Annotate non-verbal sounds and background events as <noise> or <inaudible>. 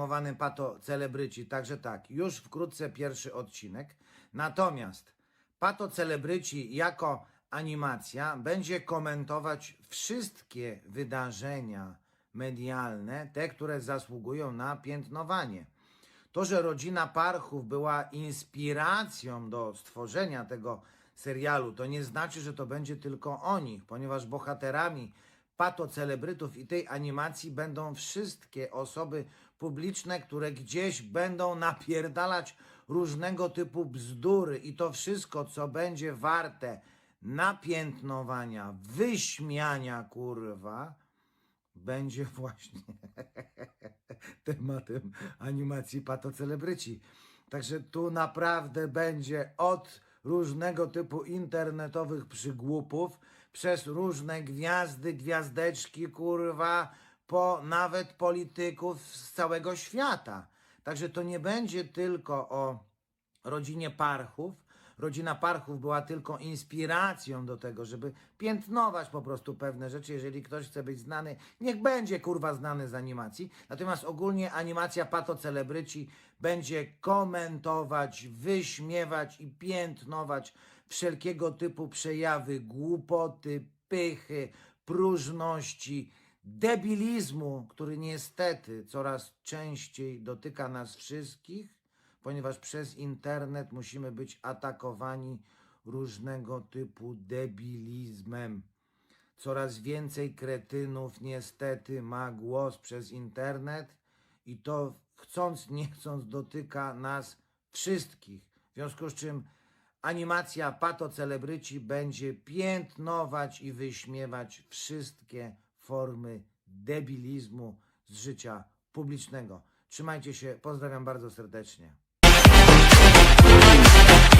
animowany Pato Celebryci, także tak, już wkrótce pierwszy odcinek. Natomiast Pato Celebryci jako animacja będzie komentować wszystkie wydarzenia medialne, te, które zasługują na piętnowanie. To, że rodzina Parchów była inspiracją do stworzenia tego serialu, to nie znaczy, że to będzie tylko o nich, ponieważ bohaterami patocelebrytów i tej animacji będą wszystkie osoby publiczne, które gdzieś będą napierdalać różnego typu bzdury i to wszystko, co będzie warte napiętnowania, wyśmiania, kurwa, będzie <laughs> właśnie <laughs> tematem animacji patocelebryci. Także tu naprawdę będzie od różnego typu internetowych przygłupów, przez różne gwiazdy, gwiazdeczki, kurwa, po nawet polityków z całego świata. Także to nie będzie tylko o rodzinie Parchów. Rodzina Parchów była tylko inspiracją do tego, żeby piętnować po prostu pewne rzeczy. Jeżeli ktoś chce być znany, niech będzie kurwa znany z animacji. Natomiast ogólnie animacja Pato Celebryci będzie komentować, wyśmiewać i piętnować wszelkiego typu przejawy głupoty, pychy, próżności, debilizmu, który niestety coraz częściej dotyka nas wszystkich ponieważ przez internet musimy być atakowani różnego typu debilizmem. Coraz więcej kretynów niestety ma głos przez internet i to chcąc, nie chcąc dotyka nas wszystkich. W związku z czym animacja Pato Celebryci będzie piętnować i wyśmiewać wszystkie formy debilizmu z życia publicznego. Trzymajcie się, pozdrawiam bardzo serdecznie. Thank you.